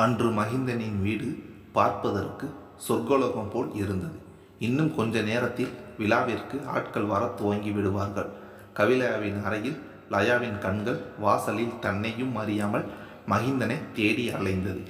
அன்று மகிந்தனின் வீடு பார்ப்பதற்கு சொர்க்கலோகம் போல் இருந்தது. இன்னும் கொஞ்ச நேரத்தில் விழாவிற்கு ஆட்கள் வர துவங்கி விடுவார்கள். கவிலாவின் அறையில் லயாவின் கண்கள் வாசலில் தன்னையும் அறியாமல் மகிந்தனை தேடி அலைந்தது.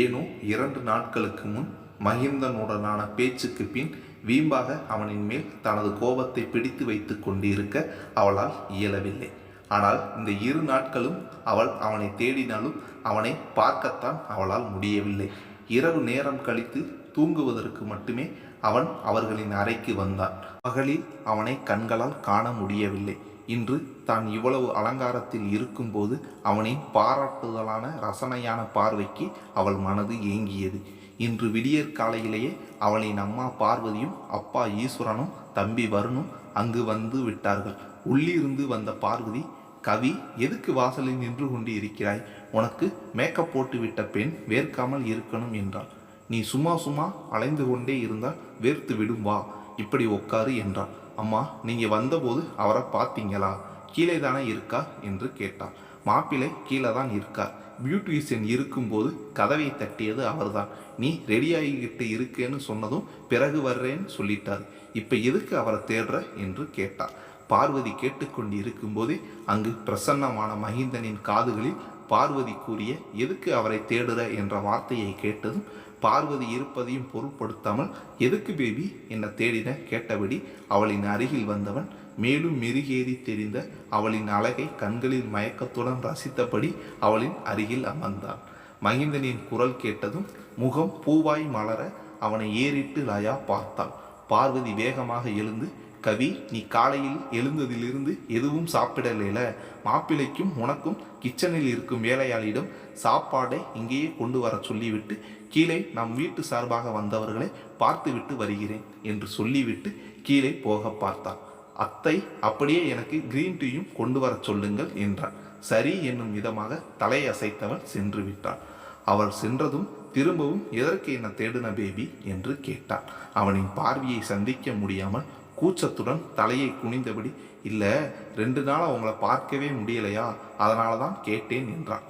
ஏனோ இரண்டு நாட்களுக்கு முன் மகிந்தனுடனான பேச்சுக்கு பின் வீம்பாக அவனின் மேல் தனது கோபத்தை பிடித்து வைத்து கொண்டிருக்க அவளால் இயலவில்லை. ஆனால் இந்த இரு நாட்களும் அவள் அவனை தேடினாலும் அவனை பார்க்கத்தான் அவளால் முடியவில்லை. இரவு நேரம் கழித்து தூங்குவதற்கு மட்டுமே அவன் அவர்களின் அறைக்கு வந்தான். பகலில் அவனை கண்களால் காண முடியவில்லை. இன்று தான் இவ்வளவு அலங்காரத்தில் இருக்கும்போது அவனின் பாராட்டுதலான ரசனையான பார்வைக்கு அவள் மனது ஏங்கியது. இன்று விடியற் காலையிலேயே அவளின் அம்மா பார்வதியும் அப்பா ஈஸ்வரனும் தம்பி வருணும் அங்கு வந்து விட்டார்கள். உள்ளிருந்து வந்த பார்வதி கவி எதுக்கு வாசலில் நின்று கொண்டு இருக்கிறாய்? உனக்கு மேக்கப் போட்டுவிட்ட பெண் வேர்க்காமல் இருக்கணும் என்றாள். நீ சும்மா சும்மா அலைந்து கொண்டே இருந்தால் வேர்த்து விடும் வா. இப்படி உட்காரு என்றாள். அம்மா நீங்கள் வந்தபோது அவரை பார்த்தீங்களா? கீழே தானே இருக்கா? என்று கேட்டார் மாப்பிள்ளை கீழே தான் இருக்கார். பியூட்டிஷியன் இருக்கும்போது கதவை தட்டியது அவர்தான். நீ ரெடியாகிக்கிட்டு இருக்கேன்னு சொன்னதும் பிறகு வர்றேன்னு சொல்லிட்டார். இப்போ எதுக்கு அவரை தேடுற? என்று கேட்டார் பார்வதி கேட்டுக்கொண்டு இருக்கும்போது அங்கு பிரசன்னமான மகிந்தனின் காதுகளில் பார்வதி கூறிய எதுக்கு அவரை தேடுற? என்ற வார்த்தையை கேட்டதும் பார்வதி இருப்பதையும் பொருட்படுத்தாமல் எதுக்கு பேபி என்னை தேடின? கேட்டபடி அவளின் அருகில் வந்தவன் மேலும் மெருகேறி தெரிந்த அவளின் அழகை கண்களில் மயக்கத்துடன் ரசித்தபடி அவளின் அருகில் அமர்ந்தான். மகிந்தனின் குரல் கேட்டதும் முகம் பூவாய் மலர அவனை ஏறிட்டு லயா பார்த்தாள் பார்வதி வேகமாக எழுந்து கவி நீ காலையில் எழுந்ததிலிருந்து எதுவும் சாப்பிடலைல. மாப்பிள்ளைக்கும் உனக்கும் கிச்சனில் இருக்கும் வேலையாளிடம் சாப்பாடை இங்கேயே கொண்டு வர சொல்லிவிட்டு கீழே நம் வீட்டு சார்பாக வந்தவர்களை பார்த்துவிட்டு வருகிறேன் என்று சொல்லிவிட்டு கீழே போக பார்த்தார் அத்தை அப்படியே எனக்கு கிரீன் டீயும் கொண்டு வர சொல்லுங்கள் என்றார் சரி என்னும் விதமாக தலையசைத்தவன் சென்று விட்டான் அவள் சென்றதும் திரும்பவும் எதற்கு என்ன தேடின பேபி என்று கேட்டான் அவனின் பார்வையை சந்திக்க முடியாமல் கூச்சத்துடன் தலையை குனிந்தபடி இல்லை ரெண்டு நாளாக அவங்கள பார்க்கவே முடியலையா? அதனால தான் கேட்டேன் என்றான்.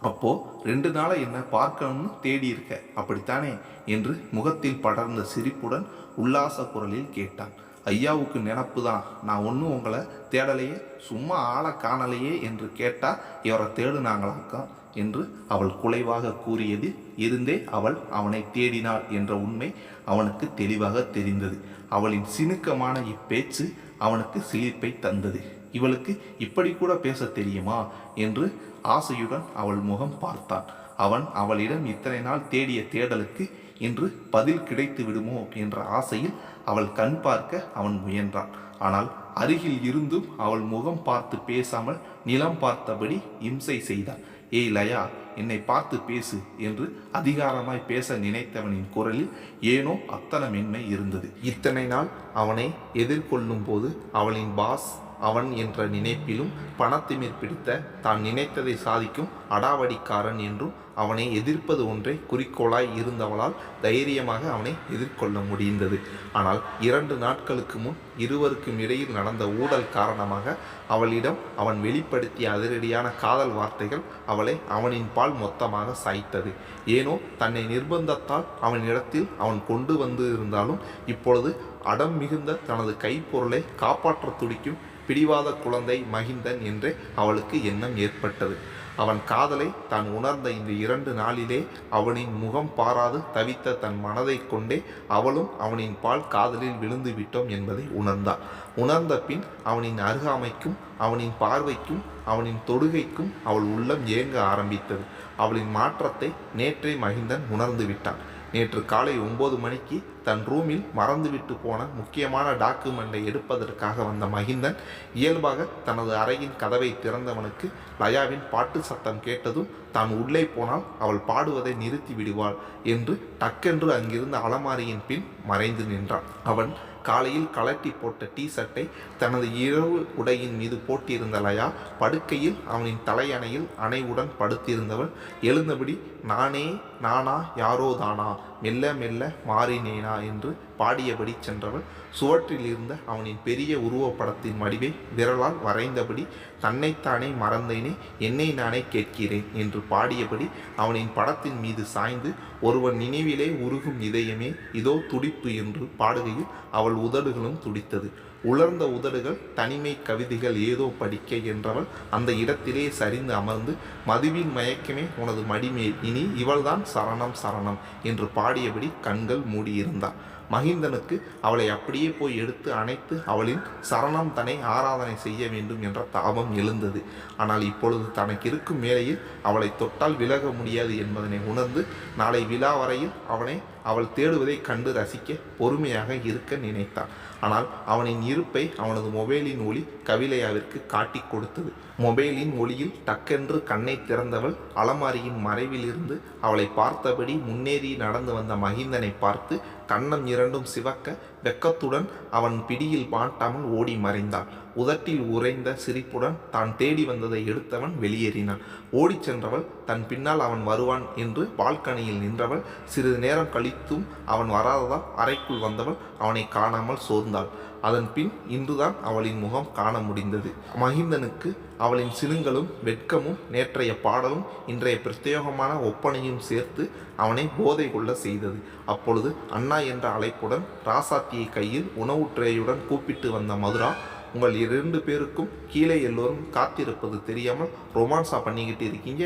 அப்போ ரெண்டு நாளாக என்ன பார்க்கணும்னு தேடி இருக்க அப்படித்தானே? என்று முகத்தில் படர்ந்த சிரிப்புடன் உல்லாச குரலில் கேட்டான். ஐயாவுக்கு நினப்பு தான். நான் ஒன்றும் உங்களை தேடலையே. சும்மா ஆளை காணலையே என்று கேட்டால் இவரை தேடுனாங்களாக்கா? என்று அவள் குலைவாக கூறியது இருந்தே அவள் அவனை தேடினாள் என்ற உண்மை அவனுக்கு தெளிவாக தெரிந்தது. அவளின் சினுக்கமான இப்பேச்சு அவனுக்கு சிலிர்ப்பை தந்தது. இவளுக்கு இப்படி கூட பேச தெரியுமா? என்று ஆசையுடன் அவள் முகம் பார்த்தான். அவன் அவளிடம் இத்தனை நாள் தேடிய தேடலுக்கு இன்று பதில் கிடைத்து விடுமோ? என்ற ஆசையில் அவள் கண் பார்க்க அவன் முயன்றான். ஆனால் அருகில் இருந்தும் அவள் முகம் பார்த்து பேசாமல் நிலம் பார்த்தபடி இம்சை செய்தான். ஏய் லயா என்னை பார்த்து பேசு என்று அதிகாரமாய் பேச நினைத்தவனின் குரலில் ஏனோ அத்தனமின்மை இருந்தது. இத்தனை நாள் அவனை எதிர்கொள்ளும் போது அவளின் பாஸ் அவன் என்ற நினைப்பிலும் பணத்திமிர் பிடித்த தான் நினைத்ததை சாதிக்கும் அடாவடிக்காரன் என்றும் அவனை எதிர்ப்பது ஒன்றே குறிக்கோளாய் இருந்தவளால் தைரியமாக அவனை எதிர்கொள்ள முடிந்தது. ஆனால் இரண்டு நாட்களுக்கு முன் இருவருக்கும் இடையில் நடந்த ஊழல் காரணமாக அவளிடம் அவன் வெளிப்படுத்திய அதிரடியான காதல் வார்த்தைகள் அவளை அவனின் பால் மொத்தமாக சாய்த்தது. ஏனோ தன்னை நிர்பந்தத்தால் அவனிடத்தில் அவன் கொண்டு வந்து இருந்தாலும் இப்பொழுது அடம் மிகுந்த தனது கைப்பொருளை காப்பாற்ற துடிக்கும் பிடிவாத குழந்தை மகிந்தன் என்று அவளுக்கு எண்ணம் ஏற்பட்டது. அவன் காதலை தான் உணர்ந்த இந்த இரண்டு நாளிலே அவனின் முகம் பாராது தவித்த தன் மனதை கொண்டே அவளும் அவனின் பால் காதலில் விழுந்து விட்டோம் என்பதை உணர்ந்தாள் உணர்ந்த பின் அவனின் அருகாமைக்கும் அவனின் பார்வைக்கும் அவனின் தொடுகைக்கும் அவள் உள்ளம் ஏங்க ஆரம்பித்தது. அவளின் மாற்றத்தை நேற்றே மகிந்தன் உணர்ந்து விட்டான். நேற்று காலை ஒன்பது மணிக்கு தன் ரூமில் மறந்துவிட்டு போன முக்கியமான டாக்குமெண்டை எடுப்பதற்காக வந்த மகிந்தன் இயல்பாக தனது அறையின் கதவை திறந்தவனுக்கு லயாவின் பாட்டு சத்தம் கேட்டதும் தான் உள்ளே போனால் அவள் பாடுவதை நிறுத்தி விடுவாள் என்று டக்கென்று அங்கிருந்த அலமாரியின் பின் மறைந்து நின்றான். அவன் காலையில் கலட்டி போட்ட டீ ஷர்ட்டை தனது இரவு உடையின் மீது போட்டிருந்த லயா படுக்கையில் அவனின் தலையணையில் அணைவுடன் படுத்திருந்தவள் எழுந்தபடி நானே நானா யாரோ தானா மெல்ல மெல்ல மாறினேனா? என்று பாடியபடி சென்றவள் சுவற்றில் இருந்த அவனின் பெரிய உருவப்படத்தின் வடிவை விரலால் வரைந்தபடி தன்னைத்தானே மறந்தேனே என்னை நானே கேட்கிறேன் என்று பாடியபடி அவனின் படத்தின் மீது சாய்ந்து ஒருவன் நினைவிலே உருகும் இதயமே இதோ துடிப்பு என்று பாடுகையில் அவள் உதடுகளும் துடித்தது. உலர்ந்த உதடுகள் தனிமை கவிதைகள் ஏதோ படிக்க என்றவள் அந்த இடத்திலே சரிந்து அமர்ந்து மதுவின் மயக்கமே உனது மடிமேல் இனி இவள்தான் சரணம் சரணம் என்று பாடியபடி கண்கள் மூடியிருந்தாள். மகிந்தனுக்கு அவளை அப்படியே போய் எடுத்து அணைத்து அவளின் சரணம் தன்னை ஆராதனை செய்ய வேண்டும் என்ற தாபம் எழுந்தது. ஆனால் இப்பொழுது தனக்கு இருக்கும் வேளையில் அவளை தொட்டால் விலக முடியாது என்பதனை உணர்ந்து நாளை விழா வரையில் அவனை அவள் தேடுவதை கண்டு ரசிக்க பொறுமையாக இருக்க நினைத்தான் ஆனால் அவனின் இருப்பை அவனது மொபைலின் ஒளி கவிலையாவிற்கு காட்டி கொடுத்தது. மொபைலின் ஒளியில் டக்கென்று கண்ணை திறந்தவள் அலமாரியின் மறைவிலிருந்து அவளை பார்த்தபடி முன்னேறி நடந்து வந்த மகிந்தனை பார்த்து கண்ணம் இரண்டும் சிவக்க வெக்கத்துடன் அவன் பிடியில் மாட்டாமல் ஓடி மறைந்தாள். உதட்டில் உறைந்த சிரிப்புடன் தான் தேடி வந்ததை எடுத்தவன் வெளியேறினான். ஓடிச் சென்றவள் தன் பின்னால் அவன் வருவான் என்று பால்கனியில் நின்றவள் சிறிது நேரம் கழித்தும் அவன் வராததால் அறைக்குள் வந்தவள் அவனை காணாமல் சோர்ந்தாள். அதன் பின் இன்றுதான் அவளின் முகம் காண முடிந்தது. மகிந்தனுக்கு அவளின் சினுங்களும் வெட்கமும் நேற்றைய பாடலும் இன்றைய பிரத்யேகமான ஒப்பனையும் சேர்த்து அவனை போதை கொள்ள செய்தது. அப்பொழுது அண்ணா என்ற அழைப்புடன் ராசாத்தியை கையில் உணவு ட்ரேயுடன் கூப்பிட்டு வந்த மதுரா உங்கள் இரண்டு பேருக்கும் கீழே எல்லோரும் காத்திருப்பது தெரியாமல் ரொமான்ஸாக பண்ணிக்கிட்டு இருக்கீங்க?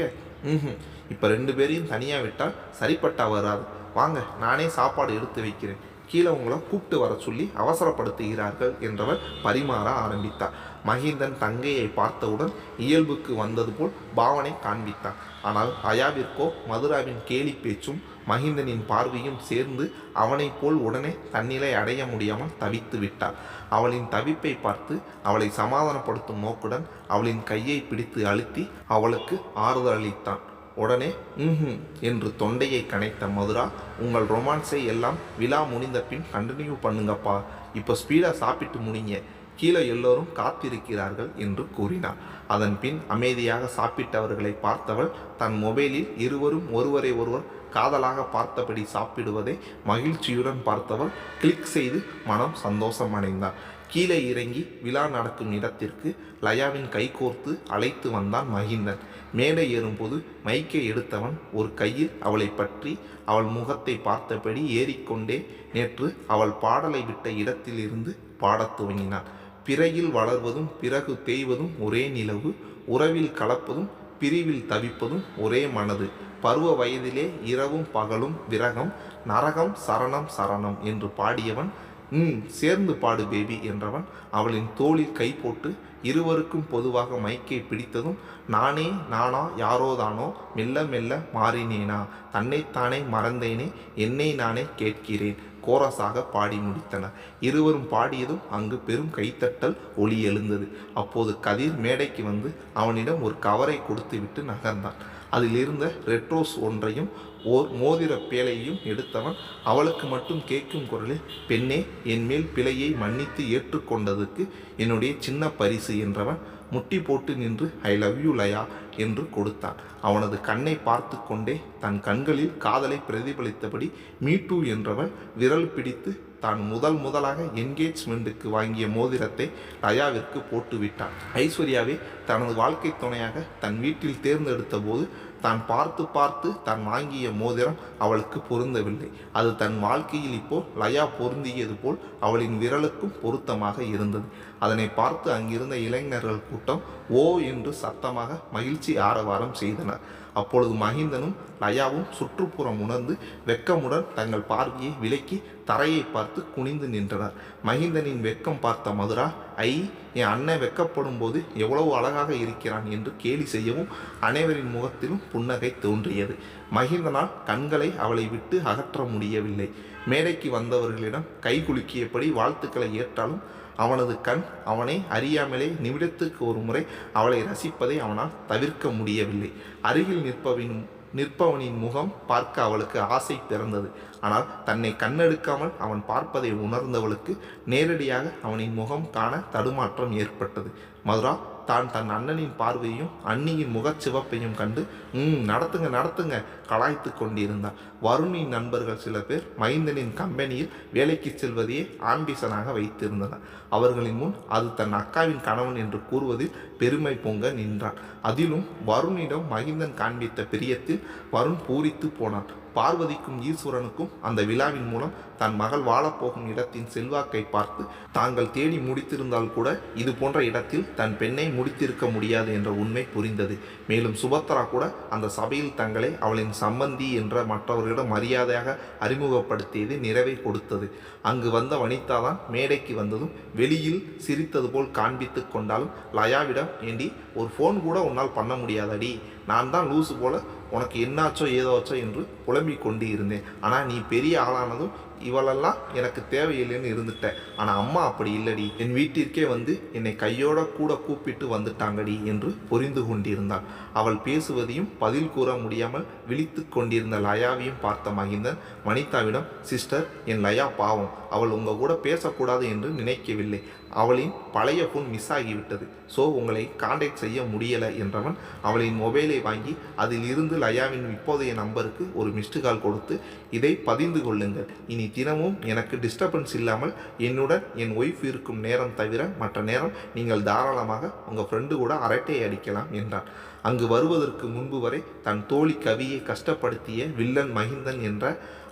ம் இப்போ ரெண்டு பேரையும் தனியாக விட்டால் சரிப்பட்டா வராது. வாங்க நானே சாப்பாடு எடுத்து வைக்கிறேன். கீழே உங்களை கூப்பிட்டு வர சொல்லி அவசரப்படுத்துகிறார்கள் என்றவர் பரிமாற ஆரம்பித்தார். மகிந்தன் தங்கையை பார்த்தவுடன் இயல்புக்கு வந்தது போல் பாவனை காண்பித்தான் ஆனால் அயாவிற்கோ மதுராவின் கேலி பேச்சும் மகிந்தனின் பார்வையும் சேர்ந்து அவனைப் போல் உடனே தன்னிலை அடைய முடியாமல் தவித்து விட்டார். அவளின் தவிப்பை பார்த்து அவளை சமாதானப்படுத்தும் நோக்குடன் அவளின் கையை பிடித்து அழுத்தி அவளுக்கு ஆறுதல் அளித்தான் உடனே ம் என்று தொண்டையை கனைத்த மதுரா உங்கள் ரொமான்ஸை எல்லாம் விழா முடிந்த பின் கண்டினியூ பண்ணுங்கப்பா. இப்போ ஸ்பீடாக சாப்பிட்டு முடிங்க. கீழே எல்லோரும் காத்திருக்கிறார்கள் என்று கூறினார். அதன் பின் அமைதியாக சாப்பிட்டவர்களை பார்த்தவள் தன் மொபைலில் இருவரும் ஒருவரை ஒருவர் காதலாக பார்த்தபடி சாப்பிடுவதை மகிழ்ச்சியுடன் பார்த்தவள் கிளிக் செய்து மனம் சந்தோஷம் அடைந்தார் கீழே இறங்கி விழா நடக்கும் இடத்திற்கு லயாவின் கைகோர்த்து அழைத்து வந்தான் மகிந்தன். மேலே ஏறும்போது மைக்கை எடுத்தவன் ஒரு கையில் அவளை பற்றி அவள் முகத்தை பார்த்தபடி ஏறிக்கொண்டே நேற்று அவள் பாடலை விட்ட இடத்திலிருந்து பாடத் துவங்கினான் பிறையில் வளர்வதும் பிறகு தேய்வதும் ஒரே நிலவு உறவில் கலப்பதும் பிரிவில் தவிப்பதும் ஒரே மனது. பருவ வயதிலே இரவும் பகலும் விரகம் நரகம் சரணம் சரணம் என்று பாடியவன் ம் சேர்ந்து பாடு பேபி என்றவன் அவளின் தோளில் கை போட்டு இருவருக்கும் பொதுவாக மைக்கை பிடித்ததும் நானே நானா யாரோதானோ மெல்ல மெல்ல மாறினேனா? தன்னைத்தானே மறந்தேனே என்னை நானே கேட்கிறேன் கோரஸாக பாடி முடித்தனர் இருவரும் பாடியதும் அங்கு பெரும் கைத்தட்டல் ஒளி எழுந்தது. அப்போது கதிர் மேடைக்கு வந்து அவனிடம் ஒரு கவரை கொடுத்துவிட்டு நகர்ந்தான். அதில் இருந்த ரெட்ரோஸ் ஒன்றையும் ஓர் மோதிர பேழையையும் எடுத்தவன் அவளுக்கு மட்டும் கேட்கும் குரலில் பெண்ணே என் மேல் பிழையை மன்னித்து ஏற்றுக்கொண்டதுக்கு என்னுடைய சின்ன பரிசு என்றவன் முட்டி போட்டு நின்று ஐ லவ் யூ லயா என்று கொடுத்தான். அவனது கண்ணை பார்த்து கொண்டே தன் கண்களில் காதலை பிரதிபலித்தபடி மீட்டூ என்றவள் விரல் பிடித்து தான் முதல் முதலாக என்கேஜ்மெண்ட்டுக்கு வாங்கிய மோதிரத்தை லயாவிற்கு போட்டுவிட்டான். ஐஸ்வர்யாவே தனது வாழ்க்கை துணையாக தன் வீட்டில் தேர்ந்தெடுத்த போது தான் பார்த்து பார்த்து தான் வாங்கிய மோதிரம் அவளுக்கு பொருந்தவில்லை. அது தன் வாழ்க்கையில் இப்போ லயா பொருந்தியது போல் அவளின் விரலுக்கும் பொருத்தமாக இருந்தது. அதனை பார்த்து அங்கிருந்த இளைஞர்கள் கூட்டம் ஓ என்று சத்தமாக மகிழ்ச்சி ஆரவாரம் செய்தனர். அப்பொழுது மகிந்தனும் லயாவும் சுற்றுப்புறம் உணர்ந்து வெக்கமுடன் தங்கள் பார்வையை விலக்கி தரையை பார்த்து குனிந்து நின்றனர். மகிந்தனின் வெக்கம் பார்த்த மதுரா ஐ என் அண்ணன் வெக்கப்படும் போது எவ்வளவு அழகாக இருக்கிறான் என்று கேலி செய்யவும் அனைவரின் முகத்திலும் புன்னகை தோன்றியது. மகிந்தனால் கண்களை அவளை விட்டு அகற்ற முடியவில்லை. மேடைக்கு வந்தவர்களிடம் கை குலுக்கியபடி வாழ்த்துக்களை ஏற்றாலும் அவனது கண் அவனை அறியாமலே நிமிடத்துக்கு ஒரு முறை அவளை ரசிப்பதை அவனால் தவிர்க்க முடியவில்லை. அருகில் நிற்பவின் நிற்பவனின் முகம் பார்க்க அவளுக்கு ஆசை பிறந்தது. ஆனால் தன்னை கண்ணெடுக்காமல் அவன் பார்ப்பதை உணர்ந்தவளுக்கு நேரடியாக அவனின் முகம் காண தடுமாற்றம் ஏற்பட்டது. மதுரா தான் தன் அண்ணனின் பார்வையும் அண்ணியின் முகச்சிவப்பையும் கண்டு ம் நடத்துங்க நடத்துங்க கலாய்த்து கொண்டிருந்தார். வருணின் நண்பர்கள் சில பேர் மைந்தனின் கம்பெனியில் வேலைக்கு செல்வதையே ஆம்பிசனாக வைத்திருந்தனர். அவர்களின் முன் அது தன் அக்காவின் கணவன் என்று கூறுவதில் பெருமை பொங்க நின்றான் அதிலும் வருணிடம் மகிந்தன் காண்பித்த பிரியத்தில் வருண் பூரித்து போனான். பார்வதிக்கும் ஈஸ்வரனுக்கும் அந்த விழாவின் மூலம் தன் மகள் வாழப்போகும் இடத்தின் செல்வாக்கை பார்த்து தாங்கள் தேடி முடித்திருந்தால் கூட இது போன்ற இடத்தில் தன் பெண்ணை முடித்திருக்க முடியாது என்ற உண்மை புரிந்தது. மேலும் சுபத்ரா கூட அந்த சபையில் தங்களை அவளின் சம்பந்தி என்ற மற்றவர்களிடம் மரியாதையாக அறிமுகப்படுத்தியது நிறைவை கொடுத்தது. அங்கு வந்த வனிதா தான் மேடைக்கு வந்ததும் வெளியில் சிரித்தது போல் காண்பித்து கொண்டாலும் லயாவிடம் ஏண்டி ஒரு ஃபோன் கூட உன்னால் பண்ண முடியாதடி. நான் தான் லூசு போல உனக்கு என்னாச்சோ ஏதாச்சோ என்று புலம்பிக் கொண்டு இருந்தேன் ஆனால் நீ பெரிய ஆளானதும் இவளெல்லாம் எனக்கு தேவையில்லைன்னு இருந்துட்டேன் ஆனால் அம்மா அப்படி இல்லடி. என் வீட்டிற்கே வந்து என்னை கையோட கூட கூப்பிட்டு வந்துட்டாங்கடி என்று புரிந்து கொண்டிருந்தாள். அவள் பேசுவதையும் பதில் கூற முடியாமல் விழித்து கொண்டிருந்த லயாவையும் பார்த்த மகிந்தன் வனிதாவிடம் சிஸ்டர் என் லயா பாவம். அவள் உங்க கூட பேசக்கூடாது என்று நினைக்கவில்லை. அவளின் பழைய ஃபோன் மிஸ் ஆகிவிட்டது. ஸோ உங்களை காண்டாக்ட் செய்ய முடியலை என்றவன் அவளின் மொபைலை வாங்கி அதில் இருந்து லயாவின் இப்போதைய நம்பருக்கு ஒரு மிஸ்டு கால் கொடுத்து இதை பதிந்து கொள்ளுங்கள். இனி தினமும் எனக்கு டிஸ்டர்பன்ஸ் இல்லாமல் என்னுடன் என் ஒய்ஃப் இருக்கும் நேரம் தவிர மற்ற நேரம் நீங்கள் தாராளமாக உங்கள் ஃப்ரெண்டு கூட அரட்டை அடிக்கலாம் என்றான். அங்கு வருவதற்கு முன்பு வரை தன் தோழி கவியை கஷ்டப்படுத்திய வில்லன் மகிந்தன் என்ற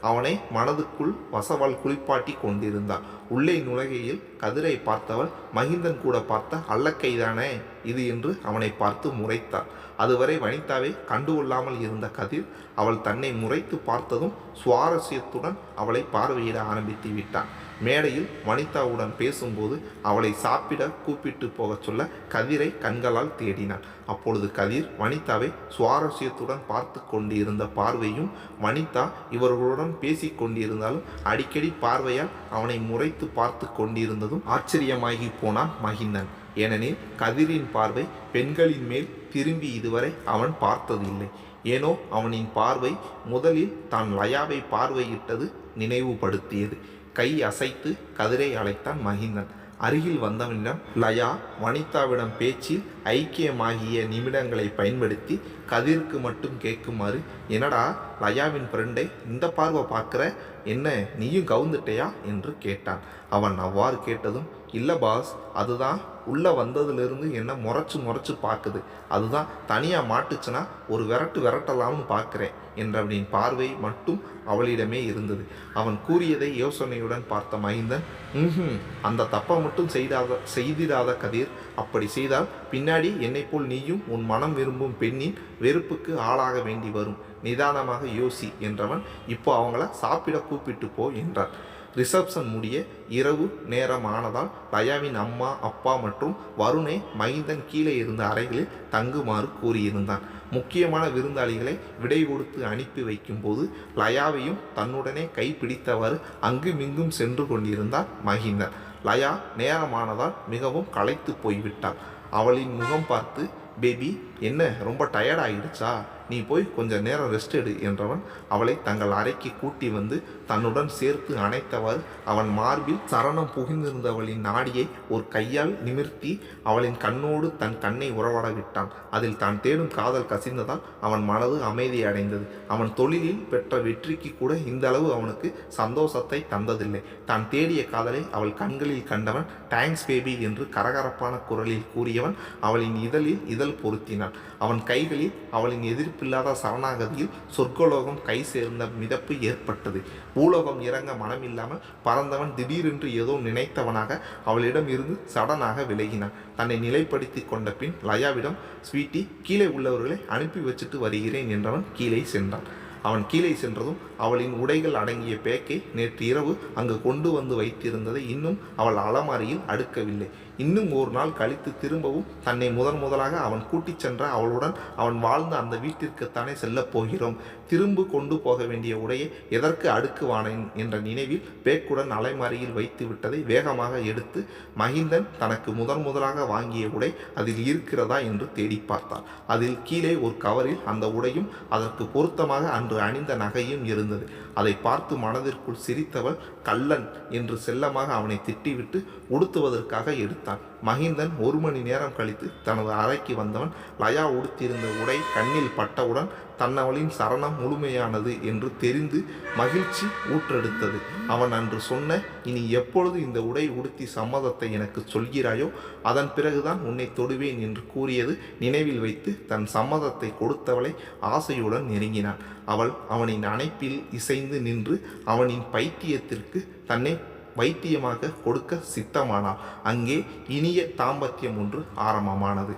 அவனை மனதுக்குள் வசவால் குளிப்பாட்டி கொண்டிருந்தான். உள்ளே நுழைகையில் கதிரை பார்த்தவள் மகிந்தன் கூட பார்த்த அல்லக்கைதானே இது என்று அவனை பார்த்து முறைத்தாள். அதுவரை வனிதாவை கண்டுகொள்ளாமல் இருந்த கதிர் அவள் தன்னை முறைத்து பார்த்ததும் சுவாரஸ்யத்துடன் அவளை பார்வையிட ஆரம்பித்து விட்டான். மேடையில் வனிதாவுடன் பேசும்போது அவளை சாப்பிட கூப்பிட்டு போகச் சொல்ல கதிரை கண்களால் தேடினான் அப்பொழுது கதிர் வனிதாவை சுவாரஸ்யத்துடன் பார்த்து கொண்டிருந்த பார்வையும் வனிதா இவர்களுடன் பேசி கொண்டிருந்தாலும் அடிக்கடி பார்வையால் அவனை முறைத்து பார்த்து கொண்டிருந்ததும் ஆச்சரியமாகி போனான் மகிந்தன் ஏனெனில் கதிரின் பார்வை பெண்களின் மேல் திரும்பி இதுவரை அவன் பார்த்ததில்லை. ஏனோ அவனின் பார்வை முதலில் தான் லயாவை பார்வையிட்டது நினைவுபடுத்தியது. கை அசைத்து கதிரை அழைத்தான் மகிந்தன். அருகில் வந்தவனிடம் லயா வனிதாவிடம் பேச்சில் ஐக்கியமாகிய நிமிடங்களை பயன்படுத்தி கதிருக்கு மட்டும் கேட்குமாறு. என்னடா லயாவின் ஃப்ரெண்டை இந்த பார்வை பார்க்குற? என்ன நீயும் கவுந்துட்டையா? என்று கேட்டான். அவன் அவ்வாறு கேட்டதும் இல்லை பாஸ் அதுதான் உள்ளே வந்ததுலேருந்து என்ன முறைச்சி முறைச்சி பார்க்குது. அதுதான் தனியாக மாட்டுச்சுன்னா ஒரு விரட்டு விரட்டலாம்னு பார்க்குறேன் என்றவனின் பார்வை மட்டும் அவளிடமே இருந்தது. அவன் கூறியதை யோசனையுடன் பார்த்த மைந்தன் ம் அந்த தப்பை மட்டும் செய்தாத செய்திடாத கதிர். அப்படி செய்தால் பின்னாடி என்னைப் போல் நீயும் உன் மனம் விரும்பும் பெண்ணின் வெறுப்புக்கு ஆளாக வேண்டி வரும். நிதானமாக யோசி என்றவன் இப்போ அவங்கள சாப்பிட கூப்பிட்டு போ என்றான். ரிசப்ஷன் முடிய இரவு நேரமானதால் தயாவின் லயாவின் அம்மா அப்பா மற்றும் வருணே மைந்தன் கீழே இருந்த அறைகளில் தங்குமாறு கூறியிருந்தான். முக்கியமான விருந்தாளிகளை விடை கொடுத்து அனுப்பி வைக்கும்போது லயாவையும் தன்னுடனே கைப்பிடித்தவாறு அங்குமிங்கும் சென்று கொண்டிருந்தார் மகிந்தன். லயா நேரமானதால் மிகவும் களைத்து போய்விட்டாள். அவளின் முகம் பார்த்து பேபி என்ன ரொம்ப டயர்ட் ஆகிடுச்சா நீ போய் கொஞ்ச நேரம் ரெஸ்ட் எடு என்றவன் அவளை தங்கள் அறைக்கு கூட்டி வந்து தன்னுடன் சேர்த்து அணைத்தவாறு அவன் மார்பில் சரணம் புகுந்திருந்தவளின் நாடியை ஒரு கையால் நிமிர்த்தி அவளின் கண்ணோடு தன் கண்ணை உறவாட விட்டான் அதில் தான் தேடும் காதல் கசிந்ததால் அவன் மனது அமைதி அடைந்தது. அவன் தொழிலில் பெற்ற வெற்றிக்கு கூட இந்த அளவு அவனுக்கு சந்தோஷத்தை தந்ததில்லை. தான் தேடிய காதலை அவள் கண்களில் கண்டவன் தேங்க்ஸ் பேபி என்று கரகரப்பான குரலில் கூறியவன் அவளின் இதழில் இதழ் பொருத்தினான். அவன் கைகளில் அவளின் எதிர்ப்பில்லாத சரணாகதியில் சொர்க்கலோகம் கை சேர்ந்த மிதப்பு ஏற்பட்டது. பூலோகம் இறங்க மனமில்லாமல் பறந்தவன் திடீரென்று ஏதோ நினைத்தவனாக அவளிடம் இருந்து சடனாக விலகினான். தன்னை நிலைப்படுத்தி கொண்ட பின் லயாவிடம் ஸ்வீட்டி கீழே உள்ளவர்களை அனுப்பி வச்சுட்டு வருகிறேன் என்றவன் கீழே சென்றான். அவன் கீழே சென்றதும் அவளின் உடைகள் அடங்கிய பேக்கை நேற்று இரவு அங்கு கொண்டு வந்து வைத்திருந்ததை இன்னும் அவள் அலமாரியில் அடுக்கவில்லை. இன்னும் ஒரு நாள் கழித்து திரும்பவும் தன்னை முதன் முதலாக அவன் கூட்டிச் சென்ற அவளுடன் அவன் வாழ்ந்த அந்த வீட்டிற்குத்தானே செல்லப் போகிறோம். திரும்ப கொண்டு போக வேண்டிய உடையை எதற்கு அடுக்குவானேன் என்ற நினைவில் பேக்குடன் அலைமாரியில் வைத்து விட்டதை வேகமாக எடுத்து மகிந்தன் தனக்கு முதன் முதலாக வாங்கிய உடை அதில் இருக்கிறதா என்று தேடி பார்த்தார் அதில் கீழே ஒரு கவரில் அந்த உடையும் அதற்கு பொருத்தமாக அன்று அணிந்த நகையும் இருந்தது. அதை பார்த்து மனதிற்குள் சிரித்தவள் கள்ளன் என்று செல்லமாக அவனை திட்டிவிட்டு உடுத்துவதற்காக எடுத்தான். மகிந்தன் ஒரு மணி நேரம் கழித்து தனது அறைக்கு வந்தவன் லயா உடுத்தியிருந்த உடை கண்ணில் பட்டவுடன் தன்னவளின் சரணம் முழுமையானது என்று தெரிந்து மகிழ்ச்சி ஊற்றெடுத்தது. அவன் அன்று சொன்ன இனி எப்பொழுது இந்த உடை உடுத்தி சம்மதத்தை எனக்கு சொல்கிறாயோ அதன் பிறகுதான் உன்னை தொடுவேன் என்று கூறியது நினைவில் வைத்து தன் சம்மதத்தை கொடுத்தவளை ஆசையுடன் நெருங்கினான். அவள் அவனின் அணைப்பில் இசைந்து நின்று அவனின் பைத்தியத்திற்கு தன்னை வைத்தியமாக கொடுக்க சித்தமானாள் அங்கே இனிய தாம்பத்தியம் ஒன்று ஆரம்பமானது.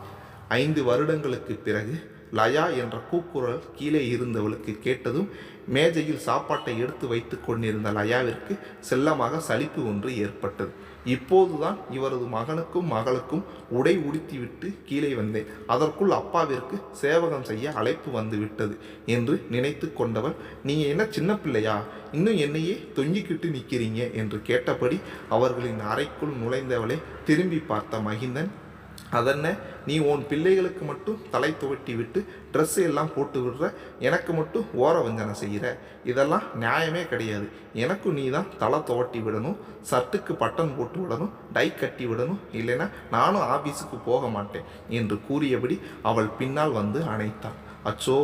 ஐந்து வருடங்களுக்கு பிறகு லயா என்ற கூக்குரல் கீழே இருந்தவளுக்கு கேட்டதும் மேஜையில் சாப்பாட்டை எடுத்து வைத்து கொண்டிருந்த லயாவிற்கு செல்லமாக சலிப்பு ஒன்று ஏற்பட்டது. இப்போதுதான் இவரது மகனுக்கும் மகளுக்கும் உடை உடுத்திவிட்டு கீழே வந்தேன். அதற்குள் அப்பாவிற்கு சேவகம் செய்ய அழைப்பு வந்து விட்டது என்று நினைத்து கொண்டவள் நீங்கள் என்ன சின்ன பிள்ளையா? இன்னும் என்னையே தொங்கிக்கிட்டு நிற்கிறீங்க? என்று கேட்டபடி அவர்களின் அறைக்குள் நுழைந்தவளை திரும்பி பார்த்த மகிந்தன் அதென்ன? நீ உன் பிள்ளைகளுக்கு மட்டும் தலை துவட்டி விட்டு ட்ரெஸ்ஸு எல்லாம் போட்டு விடுற எனக்கு மட்டும் ஓர வஞ்சனை செய்கிற இதெல்லாம் நியாயமே கிடையாது. எனக்கும் நீ தான் தலை துவட்டி விடணும் சர்ட்டுக்கு பட்டன் போட்டு விடணும் டை கட்டி விடணும் இல்லைன்னா நானும் ஆபீஸுக்கு போக மாட்டேன் என்று கூறியபடி அவள் பின்னால் வந்து அணைத்தாள். அச்சோ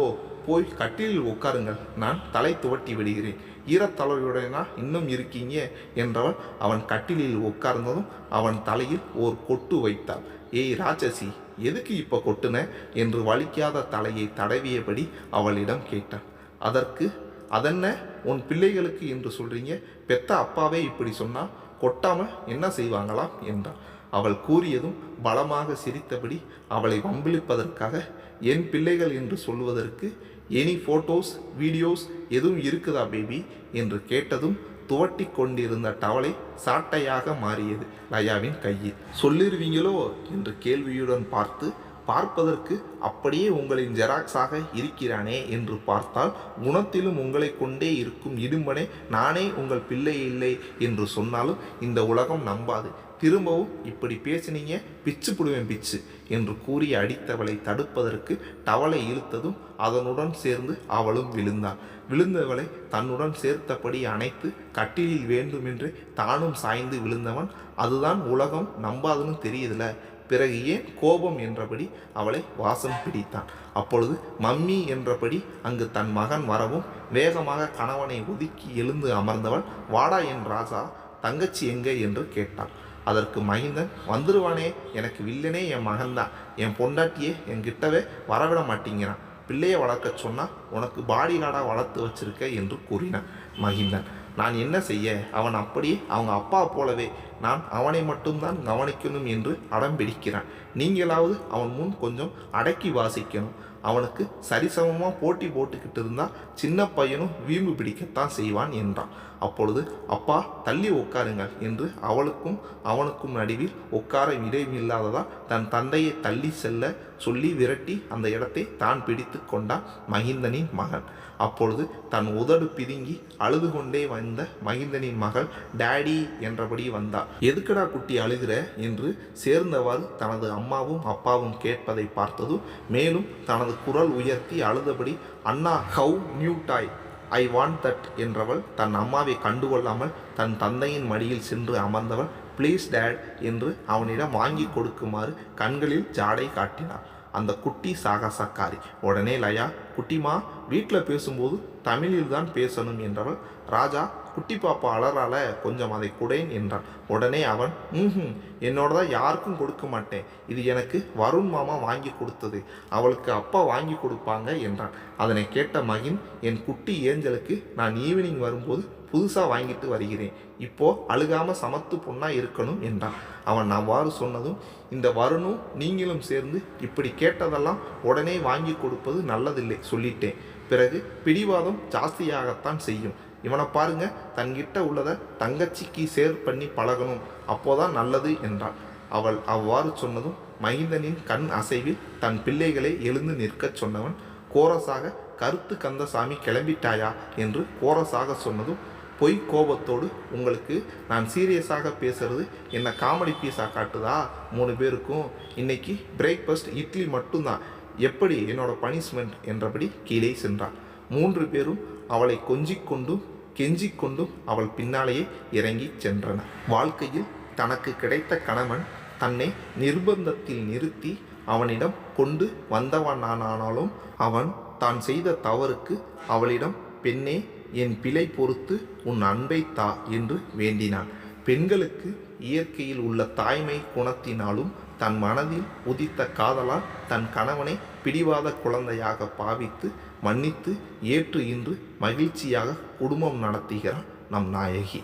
போய் கட்டிலில் உட்காருங்கள் நான் தலை துவட்டி விடுகிறேன். ஈரத்தலையுடனா இன்னும் இருக்கீங்க என்றவள் அவன் கட்டிலில் உட்கார்ந்ததும் அவன் தலையில் ஓர் கொட்டு வைத்தாள். ஏய் ராட்சசி எதுக்கு இப்போ கொட்டுன? என்று வலிக்காத தலையை தடவியபடி அவளிடம் கேட்டான். அதற்கு அதென்ன? உன் பிள்ளைகளுக்கு என்று சொல்றீங்க? பெத்த அப்பாவே இப்படி சொன்னா கொட்டாமல் என்ன செய்வாங்களாம்? என்றான். அவள் கூறியதும் பலமாக சிரித்தபடி அவளை வம்பிழிப்பதற்காக என் பிள்ளைகள் என்று சொல்வதற்கு எனி ஃபோட்டோஸ் வீடியோஸ் எதுவும் இருக்குதா பேபி என்று கேட்டதும் துவட்டி கொண்டிருந்த டவலை சாட்டையாக மாறியது லயாவின் கையில். சொல்லிருவீங்களோ? என்று கேள்வியுடன் பார்த்து பார்ப்பதற்கு அப்படியே உங்களின் ஜெராக்ஸாக இருக்கிறானே? என்று பார்த்தால் குணத்திலும் உங்களை கொண்டே இருக்கும் இடும்பனே நானே உங்கள் பிள்ளை இல்லை என்று சொன்னாலும் இந்த உலகம் நம்பாது. திரும்பவும் இப்படி பேசினீங்க பிச்சு புடுவேன் பிச்சு என்று கூறி அடித்தவளை தடுப்பதற்கு டவலை இழுத்ததும் அதனுடன் சேர்ந்து அவளும் விழுந்தாள் விழுந்தவளை தன்னுடன் சேர்த்தபடி அணைத்து கட்டிலில் வேண்டுமென்றே தானும் சாய்ந்து விழுந்தவன் அதுதான் உலகம் நம்பாதுன்னு தெரியுதுல. பிறகு ஏன் கோபம் என்றபடி அவளை வாசம் பிடித்தான். அப்பொழுது மம்மி என்றபடி அங்கு தன் மகன் வரவும் வேகமாக கணவனை ஒதுக்கி எழுந்து அமர்ந்தவள் வாடா என் ராஜா தங்கச்சி எங்கே? என்று கேட்டாள். அதற்கு மகிந்தன் வந்துருவானே எனக்கு வில்லனே என் மகன்தான். என் பொண்டாட்டியே என்கிட்டவே வரவிட மாட்டேங்கிறான். பிள்ளையை வளர்க்க சொன்னால் உனக்கு பாடி கார்டாக வளர்த்து வச்சிருக்க என்று கூறினான் மகிந்தன். நான் என்ன செய்ய? அவன் அப்படியே அவங்க அப்பா போலவே நான் அவனை மட்டும்தான் கவனிக்கணும் என்று அடம் பிடிக்கிறான். நீங்களாவது அவன் முன் கொஞ்சம் அடக்கி வாசிக்கணும். அவனுக்கு சரிசமமாக போட்டி போட்டுக்கிட்டு இருந்தால் சின்ன பையனும் வீம்பு பிடிக்கத்தான் செய்வான் என்றான். அப்பொழுது அப்பா தள்ளி உட்காருங்கள் என்று அவளுக்கும் அவனுக்கும் நடுவில் உட்கார இடமில்லாததால் தன் தந்தையை தள்ளி செல்ல சொல்லி விரட்டி அந்த இடத்தை தான் பிடித்து கொண்டான் மகிந்தனின் மகன். அப்பொழுது தன் உதடு பிதுங்கி அழுது கொண்டே வந்த மகிந்தனின் மகள் டேடி என்றபடி வந்தார் எதுக்கடா குட்டி அழுகிற? என்று சேர்ந்தவாறு தனது அம்மாவும் அப்பாவும் கேட்பதை பார்த்ததும் மேலும் தனது குரல் உயர்த்தி அழுதபடி அண்ணா how new toy I want that என்றவள் தன் அம்மாவை கண்டுகொள்ளாமல் தன் தந்தையின் மடியில் சென்று அமர்ந்தவள். ப்ளீஸ் டேட் என்று அவனிடம் வாங்கி கொடுக்குமாறு கண்களில் ஜாடை காட்டினான். அந்த குட்டி சாகசக்காரி உடனே லயா குட்டிமா வீட்டில் பேசும்போது தமிழில் தான் பேசணும் என்றவள் ராஜா குட்டி பாப்பா அலறால கொஞ்சம் அதை குடேன் என்றான். உடனே அவன் ம் என்னோட தான் யாருக்கும் கொடுக்க மாட்டேன். இது எனக்கு வருண் மாமா வாங்கி கொடுத்தது. அவளுக்கு அப்பா வாங்கி கொடுப்பாங்க என்றான். அதனை கேட்ட மகின் என் குட்டி ஏஞ்சலுக்கு நான் ஈவினிங் வரும்போது புதுசாக வாங்கிட்டு வருகிறேன். இப்போ அழுகாமல் சமத்து பொண்ணாக இருக்கணும் என்றான். அவன் அவ்வாறு சொன்னதும் இந்த வருணும் நீங்களும் சேர்ந்து இப்படி கேட்டதெல்லாம் உடனே வாங்கி கொடுப்பது நல்லதில்லை சொல்லிட்டேன். பிறகு பிடிவாதம் ஜாஸ்தியாகத்தான் செய்யும். இவனை பாருங்க தன்கிட்ட உள்ளதை தங்கச்சிக்கு சேர் பண்ணி பழகணும். அப்போதான் நல்லது என்றாள் அவள் அவ்வாறு சொன்னதும் மகிந்தனின் கண் அசைவில் தன் பிள்ளைகளை எழுந்து நிற்கச் சொன்னவன் கோரஸாக கருத்து கந்தசாமி கிளம்பிட்டாயா? என்று கோரஸாக சொன்னதும் பொய் கோபத்தோடு உங்களுக்கு நான் சீரியஸாக பேசுகிறது என்ன காமெடி பீஸாக காட்டுதா? மூணு பேருக்கும் இன்னைக்கு பிரேக்ஃபாஸ்ட் இட்லி மட்டும்தான். எப்படி என்னோட பனிஷ்மெண்ட் என்றபடி கீழே சென்றாள் மூன்று பேரும் அவளை கொஞ்சிக்கொண்டும் கெஞ்சிக்கொண்டும் அவள் பின்னாலேயே இறங்கி சென்றன. வாழ்க்கையில் தனக்கு கிடைத்த கணவன் தன்னை நிர்பந்தத்தில் நிறுத்தி அவனிடம் கொண்டு வந்தவனானாலும் அவன் தான் செய்த தவறுக்கு அவளிடம் பெண்ணே என் பிழை பொறுத்து உன் அன்பை தா என்று வேண்டினான். பெண்களுக்கு இயற்கையில் உள்ள தாய்மை குணத்தினாலும் தன் மனதில் உதித்த காதலால் தன் கணவனை பிடிவாத குழந்தையாக பாவித்து மன்னித்து ஏற்று இன்று மகிழ்ச்சியாக குடும்பம் நடத்துகிறான் நம் நாயகி.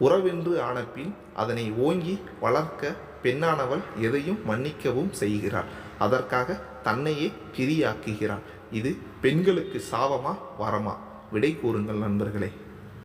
உறவென்று ஆன பின் அதனை ஓங்கி வளர்க்க பெண்ணானவள் எதையும் மன்னிக்கவும் செய்கிறாள். அதற்காக தன்னையே கிரியாக்குகிறாள் இது பெண்களுக்கு சாபமா வரமா? விடை கூறுங்கள் நண்பர்களே.